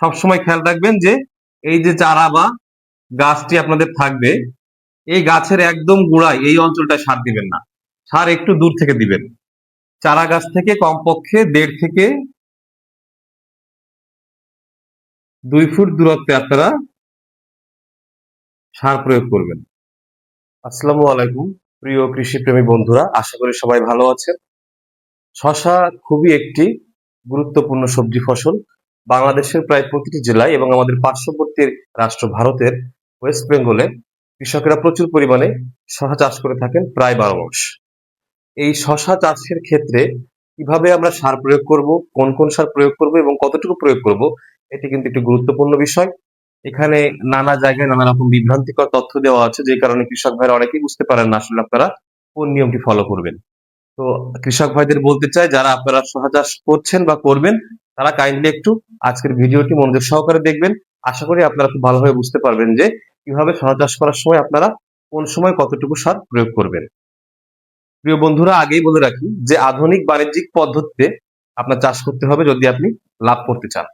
সবসময় খেয়াল রাখবেন যে এই যে চারা বা গাছটি আপনাদের থাকবে, এই গাছের একদম গোড়ায় এই অঞ্চলটায় সার দিবেন না। সার একটু দূর থেকে দিবেন। চারা গাছ থেকে কমপক্ষে দেড় থেকে দুই ফুট দূরত্বে আপনারা সার প্রয়োগ করবেন। আসসালামু আলাইকুম, প্রিয় কৃষিপ্রেমী বন্ধুরা, আশা করি সবাই ভালো আছেন। শশা খুবই একটি গুরুত্বপূর্ণ সবজি ফসল। বাংলাদেশের প্রায় প্রতিটি জেলায় এবং আমাদের পার্শ্ববর্তী রাষ্ট্র ভারতের ওয়েস্ট বেঙ্গলে কৃষকেরা প্রচুর পরিমাণে শশা চাষ করে থাকেন, প্রায় বারো মাস। এই শশা চাষের ক্ষেত্রে কীভাবে আমরা সার প্রয়োগ করব, কোন কোন সার প্রয়োগ করব এবং কতটুকু প্রয়োগ করব, এটি কিন্তু একটি গুরুত্বপূর্ণ বিষয়। এখানে নানা জায়গায় নানা রকম বিভ্রান্তিকর তথ্য দেওয়া আছে, যে কারণে কৃষক ভাইরা অনেকেই বুঝতে পারেন না আসলে আপনারা কোন নিয়মটি ফলো করবেন। তো কৃষক ভাইদের বলতে চাই, যারা আপনারা শশা চাষ করছেন বা করবেন তারা কাইন্ডলি একটু আজকের ভিডিওটি মনোযোগ সহকারে দেখবেন। আশা করি আপনারা খুব ভালোভাবে বুঝতে পারবেন যে কীভাবে শশা চাষ করার সময় আপনারা কোন সময় কতটুকু সার প্রয়োগ করবেন। প্রিয় বন্ধুরা, আগেই বলে রাখি যে আধুনিক বাণিজ্যিক পদ্ধতিতে আপনার চাষ করতে হবে যদি আপনি লাভ করতে চান।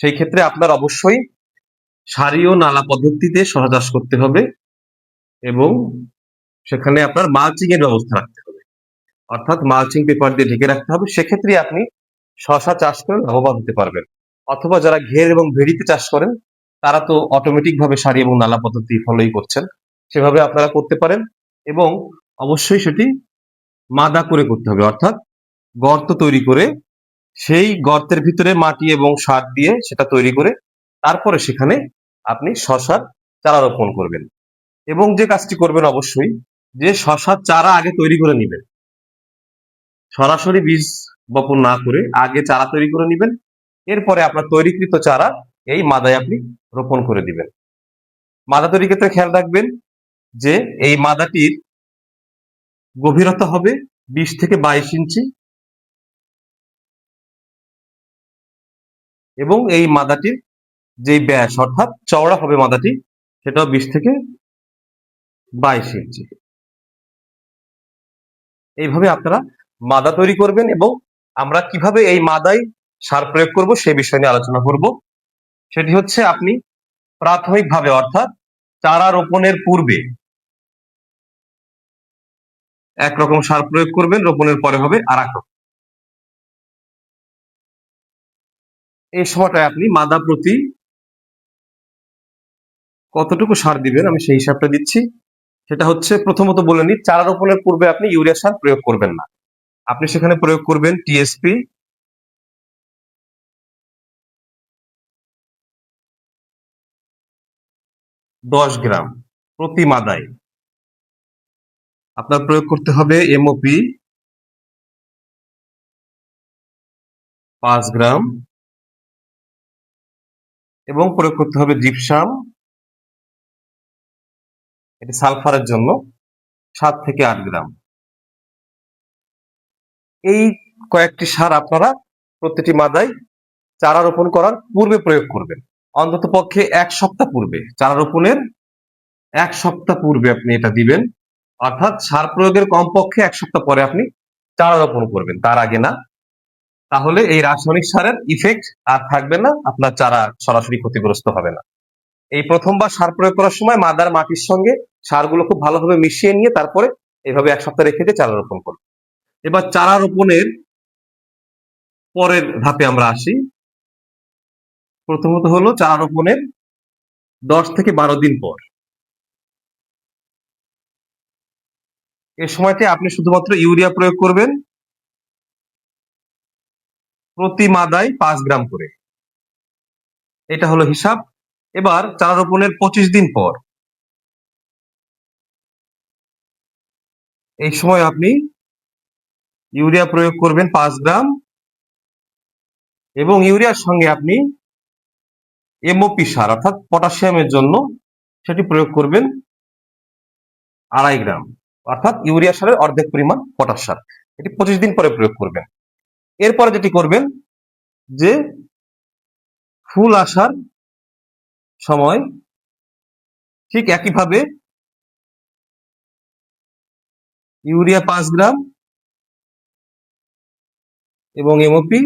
সেই ক্ষেত্রে আপনার অবশ্যই সারি ও নালা পদ্ধতিতে শশা চাষ করতে হবে এবং সেখানে আপনার মালচিং এর ব্যবস্থা রাখতে হবে। অর্থাৎ মালচিং পেপার দিয়ে ঢেকে রাখতে হবে। সেক্ষেত্রে আপনি শশা চাষ করে লাভবান হতে পারবেন। অথবা যারা ঘের এবং ভেড়িতে চাষ করেন, তারা তো অটোমেটিক ভাবে সারি এবং নালা পদ্ধতি ফলোই করছেন। সেভাবে আপনারা করতে পারেন এবং অবশ্যই সেটি মাদা করে করতে হবে। অর্থাৎ গর্ত তৈরি করে সেই গর্তের ভিতরে মাটি এবং সার দিয়ে সেটা তৈরি করে তারপরে সেখানে আপনি শশার চারা রোপণ করবেন। এবং যে কাজটি করবেন অবশ্যই যে শশার চারা আগে তৈরি করে নেবেন। সরাসরি বীজ বপন না করে আগে চারা তৈরি করে নেবেন। এরপরে আপনার তৈরিকৃত চারা এই মাদায় আপনি রোপণ করে দিবেন। মাদা তৈরির ক্ষেত্রে খেয়াল রাখবেন যে এই মাদাটির গভীরতা হবে বিশ থেকে বাইশ ইঞ্চি। এবং এই মাদাটির যে ব্যাস অর্থাৎ চওড়া হবে মাদাটি, সেটাও বিশ থেকে বাইশ ইঞ্চি। এইভাবে আপনারা মাদা তৈরি করবেন এবং আমরা কীভাবে এই মাদায় সার প্রয়োগ করব সে বিষয় নিয়ে আলোচনা করব। সেটি হচ্ছে আপনি প্রাথমিকভাবে অর্থাৎ চারা রোপণের পূর্বে একরকম সার প্রয়োগ করবেন, রোপণের পরে হবে আর রকম। এই সময়টায় আপনি মাদা প্রতি কতটুকু সার দিবেন আমি সেই হিসাবটা দিচ্ছি। সেটা হচ্ছে প্রথমত বলে নিই, চারা রোপণের পূর্বে আপনি ইউরিয়া সার প্রয়োগ করবেন না। আপনি সেখানে প্রয়োগ করবেন টিএসপি দশ গ্রাম প্রতি মাদায়। আপনার প্রয়োগ করতে হবে এমওপি পাঁচ গ্রাম। এবং প্রয়োগ করতে হবে জিপসাম। এটি সালফারের জন্য সাত থেকে আট গ্রাম। এই কয়েকটি সার আপনারা প্রতিটি মাদায় চারা রোপণ করার পূর্বে প্রয়োগ করবেন। অন্তত পক্ষে এক সপ্তাহ পূর্বে, চারা রোপণের এক সপ্তাহ পূর্বে আপনি এটা দিবেন। অর্থাৎ সার প্রয়োগের কমপক্ষে এক সপ্তাহ পরে আপনি চারা রোপণ করবেন, তার আগে না। তাহলে এই রাসায়নিক সারের ইফেক্ট আর থাকবে না, আপনার চারা সরাসরি ক্ষতিগ্রস্ত হবে না। এই প্রথমবার সার প্রয়োগ করার সময় মাদার মাটির সঙ্গে সারগুলো খুব ভালোভাবে মিশিয়ে নিয়ে তারপরে এইভাবে এক সপ্তাহ রেখে দিয়ে চারা রোপণ করবে এবার চারা রোপণের পরের ধাপে আমরা আসি। প্রথমত হলো চারা রোপণের দশ থেকে বারো দিন পর। এ সময়তে আপনি শুধুমাত্র ইউরিয়া প্রয়োগ করবেন। প্রতি মাদায় পাঁচ গ্রাম করে। এটা হলো হিসাব। এবার চারা রোপণের পঁচিশ দিন পর। এই সময় আপনি ইউরিয়া প্রয়োগ করবেন পাঁচ গ্রাম এবং ইউরিয়ার সঙ্গে আপনি এমওপি সার, অর্থাৎ পটাশিয়ামের জন্য সেটি প্রয়োগ করবেন আড়াই গ্রাম, অর্থাৎ ইউরিয়া সারের অর্ধেক পরিমাণ পটাশ সার। এটি পঁচিশ দিন পরে প্রয়োগ করবেন। এরপরে যেটি করবেন যে ফুল আসার সময় ঠিক একইভাবে ইউরিয়া পাঁচ গ্রাম এবং এমওপি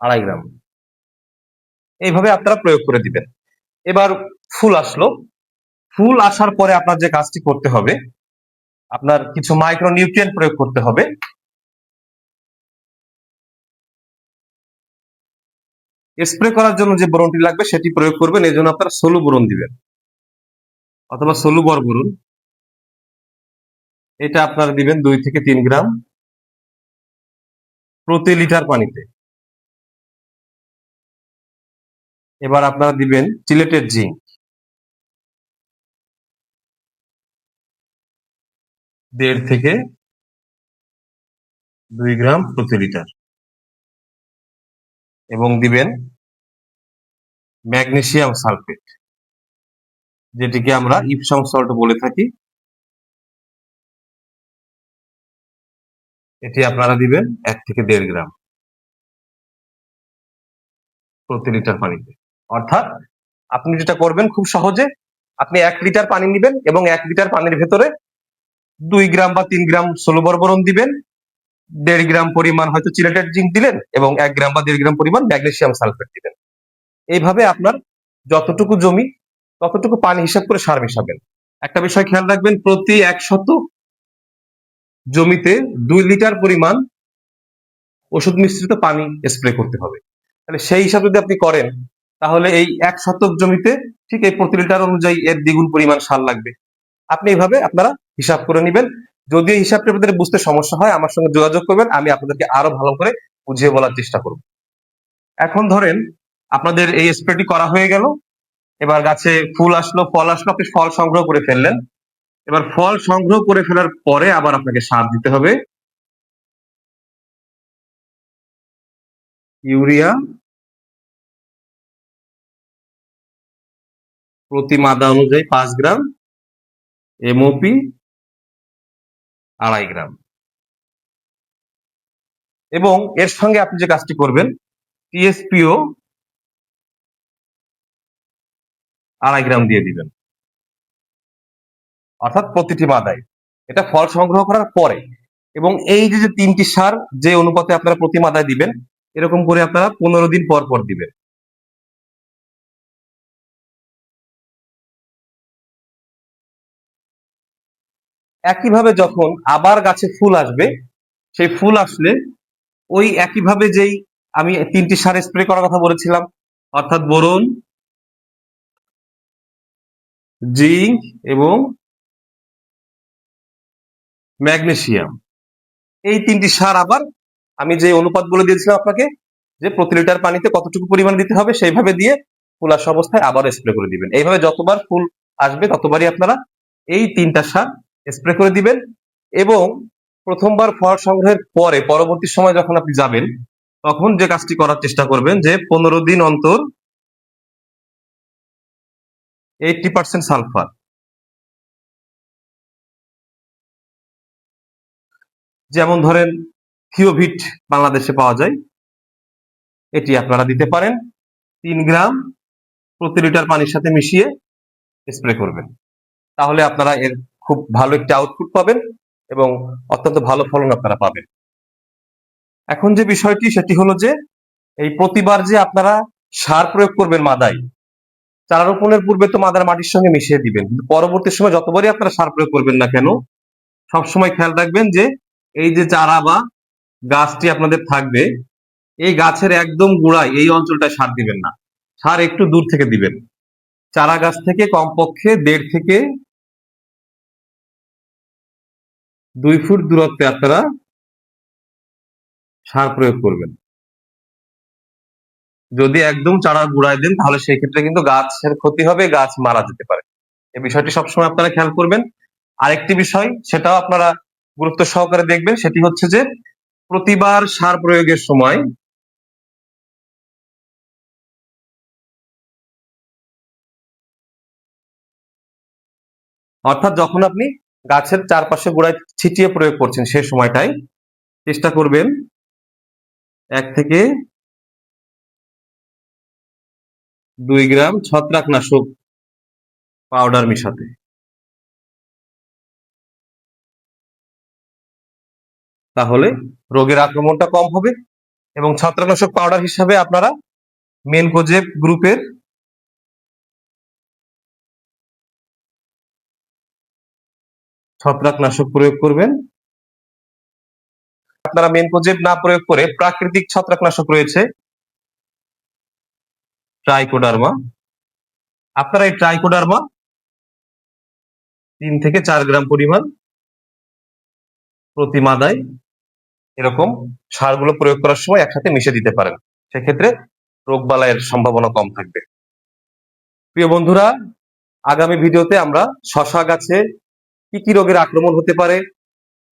আড়াই গ্রাম। এইভাবে আপনারা প্রয়োগ করে দিবেন। এবার ফুল আসলো। ফুল আসার পরে আপনার যে কাজটি করতে হবে, আপনার কিছু মাইক্রো নিউট্রিয়েন্ট প্রয়োগ করতে হবে। স্প্রে করার জন্য যে বোরনটি লাগবে, সেটি প্রয়োগ করবেন। এই জন্য আপনারা সলু বোরন দিবেন। অথবা সলু বর বোরন এটা আপনারা দিবেন দুই থেকে তিন গ্রাম। প্রতি লিটার পানিতে। এবার আপনারা দিবেন চিলেটেড জিঙ্ক। দেড় থেকে দুই গ্রাম প্রতি লিটার। এবং দিবেন ম্যাগনেসিয়াম সালফেট, যেটিকে আমরা ইপসাম সল্ট বলে থাকি। এটি আপনারা দিবেন এক থেকে দেড় গ্রাম। প্রতি লিটার পানিতে অর্থাৎ আপনি যেটা করবেন খুব সহজে, আপনি এক লিটার পানি নেবেন এবং এক লিটার পানির ভেতরে দুই গ্রাম বা তিন গ্রাম ষোলবরবরণ দিবেন। দেড় গ্রাম পরিমাণ হয়তো চিলেটেড জিঙ্ক দিলেন এবং এক গ্রাম বা দেড় গ্রাম পরিমাণ ম্যাগনেসিয়াম সালফেট দিলেন। এইভাবে আপনার যতটুকু জমি, ততটুকু পানি হিসাব করে সার মিশাবেন। একটা বিষয় খেয়াল রাখবেন, প্রতি একশত জমিতে দুই লিটার পরিমাণ ওষুধ মিশ্রিত পানি স্প্রে করতে হবে। তাহলে সেই হিসাব যদি আপনি করেন, তাহলে এই এক শতক জমিতে ঠিক এই প্রতি লিটার অনুযায়ী এর দ্বিগুণ পরিমাণ সার লাগবে। আপনি এইভাবে আপনারা হিসাব করে নেবেন। যদি এই হিসাবটা আপনাদের বুঝতে সমস্যা হয়, আমার সঙ্গে যোগাযোগ করবেন, আমি আপনাদেরকে আরও ভালো করে বুঝিয়ে বলার চেষ্টা করব। এখন ধরেন আপনাদের এই স্প্রেটি করা হয়ে গেল। এবার গাছে ফুল আসলো, ফল আসলো, আপনি ফল সংগ্রহ করে ফেললেন। এবার ফল সংগ্রহ করে ফেলার পরে আবার আপনাকে সার দিতে হবে। ইউরিয়া। প্রতি মাদা অনুযায়ী পাঁচ গ্রাম। এমওপি আড়াই গ্রাম। এবং এর সঙ্গে আপনি যে কাজটি করবেন টিএসপিও আড়াই গ্রাম দিয়ে দিবেন। অর্থাৎ প্রতিটি মাদায় এটা ফল সংগ্রহ করার পরে। এবং এই যে তিনটি সার, যে অনুপাতে আপনারা প্রতি মাদায় দিবেন, এরকম করে আপনারা পনেরো দিন পর পর দিবেন। একইভাবে যখন আবার গাছে ফুল আসবে, সেই ফুল আসলে ওই একইভাবে যেই আমি তিনটি সার স্প্রে করার কথা বলেছিলাম, অর্থাৎ বোরন জিঙ্ক এবং ম্যাগনেসিয়াম। এই তিনটি সার আবার আমি যে অনুপাত বলে দিয়েছিলাম আপনাকে, যে প্রতি লিটার পানিতে কতটুকু পরিমাণ দিতে হবে সেইভাবে দিয়ে ফুল আসা অবস্থায় আবার স্প্রে করে দিবেন। এইভাবে যতবার ফুল আসবে ততবারই আপনারা এই তিনটা সার স্প্রে করে দিবেন এবং প্রথমবার ফল সংগ্রহের পরে, পরবর্তী সময় যখন আপনি যাবেন, তখন যে কাজটি করার চেষ্টা করবেন যে পনেরো দিন অন্তর এইটটি পার্সেন্ট সালফার যেমন ধরেন থিওভিট বাংলাদেশে পাওয়া যায়, এটি আপনারা দিতে পারেন। তিন গ্রাম প্রতি লিটার পানির সাথে মিশিয়ে স্প্রে করবেন। তাহলে আপনারা এর খুব ভালো একটি আউটপুট পাবেন এবং অত্যন্ত ভালো ফলন আপনারা পাবেন। এখন যে বিষয়টি, সেটি হলো যে এই প্রতিবার যে আপনারা সার প্রয়োগ করবেন মাদায়, চারা রোপণের পূর্বে তো মাদার মাটির সঙ্গে মিশিয়ে দিবেন। পরবর্তী সময় যতবারই আপনারা সার প্রয়োগ করবেন না কেন, সবসময় খেয়াল রাখবেন যে এই যে চারা বা গাছটি আপনাদের থাকবে, এই গাছের একদম গোড়ায় এই অঞ্চলটায় সার দিবেন না। সার একটু দূর থেকে দিবেন। চারা গাছ থেকে কমপক্ষে দেড় থেকে দুই ফুট দূরত্বে আপনারা সার প্রয়োগ করবেন। যদি একদম চারা গুড়ায় দেন, তাহলে সেই ক্ষেত্রে কিন্তু গাছের ক্ষতি হবে, গাছ মারা যেতে পারে। এই বিষয়টি সবসময় আপনারা খেয়াল করবেন। আরেকটি বিষয়, সেটাও আপনারা গুরুত্ব সহকারে দেখবেন সেটি হচ্ছে যে প্রতিবার সার প্রয়োগের সময় অর্থাৎ যখন আপনি গাছের চারপাশে গোড়ায় ছিটিয়ে প্রয়োগ করছেন সে সময়টাই চেষ্টা করবেন এক থেকে দুই গ্রাম ছত্রাকনাশক পাউডার মিশাতে। তাহলে রোগের আক্রমণটা কম হবে এবং ছত্রাকনাশক পাউডার হিসাবে আপনারা মেনকোজেব গ্রুপের ছত্রাকনাশক প্রয়োগ করবেন। আপনারা মেনকোজেব না প্রয়োগ করে প্রাকৃতিক ছত্রাকনাশক রয়েছে। ট্রাইকোডার্মা আপনারা এই ট্রাইকোডার্মা তিন থেকে চার গ্রাম পরিমাণ প্রতি মাদায় এরকম সারগুলো প্রয়োগ করার সময় একসাথে মিশে দিতে পারেন। সেক্ষেত্রে রোগবালাইয়ের সম্ভাবনা কম থাকবে। প্রিয় বন্ধুরা, আগামী ভিডিওতে আমরা শশা গাছে কি কি রোগের আক্রমণ হতে পারে,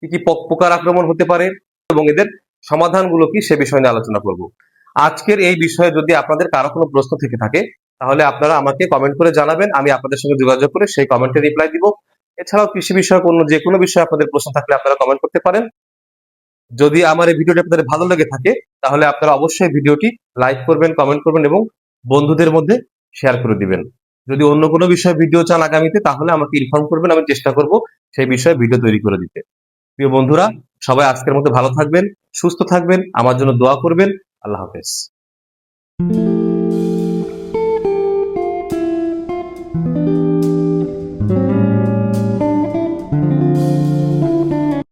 কি কি পক- পোকার আক্রমণ হতে পারে এবং এদের সমাধানগুলো কি সে বিষয় নিয়ে আলোচনা করব। আজকের এই বিষয়ে যদি আপনাদের কারও কোনো প্রশ্ন থেকে থাকে, তাহলে আপনারা আমাকে কমেন্ট করে জানাবেন, আমি আপনাদের সঙ্গে যোগাযোগ করে সেই কমেন্টে রিপ্লাই দিব। এছাড়াও কৃষি বিষয়ক অন্য যে কোনো বিষয়ে আপনাদের প্রশ্ন থাকলে আপনারা কমেন্ট করতে পারেন। যদি আমার এই ভিডিওটি আপনাদের ভালো লেগে থাকে, তাহলে আপনারা অবশ্যই ভিডিওটি লাইক করবেন কমেন্ট করবেন এবং বন্ধুদের মধ্যে শেয়ার করে দিবেন। যদি অন্য কোনো বিষয়ে ভিডিও চান আগামীতে, তাহলে আমাকে ইনফর্ম করবেন, আমি চেষ্টা করব সেই বিষয়ে ভিডিও তৈরি করে দিতে। প্রিয় বন্ধুরা, সবাই আজকের মতো ভালো থাকবেন, সুস্থ থাকবেন, আমার জন্য দোয়া করবেন। আল্লাহ হাফেজ।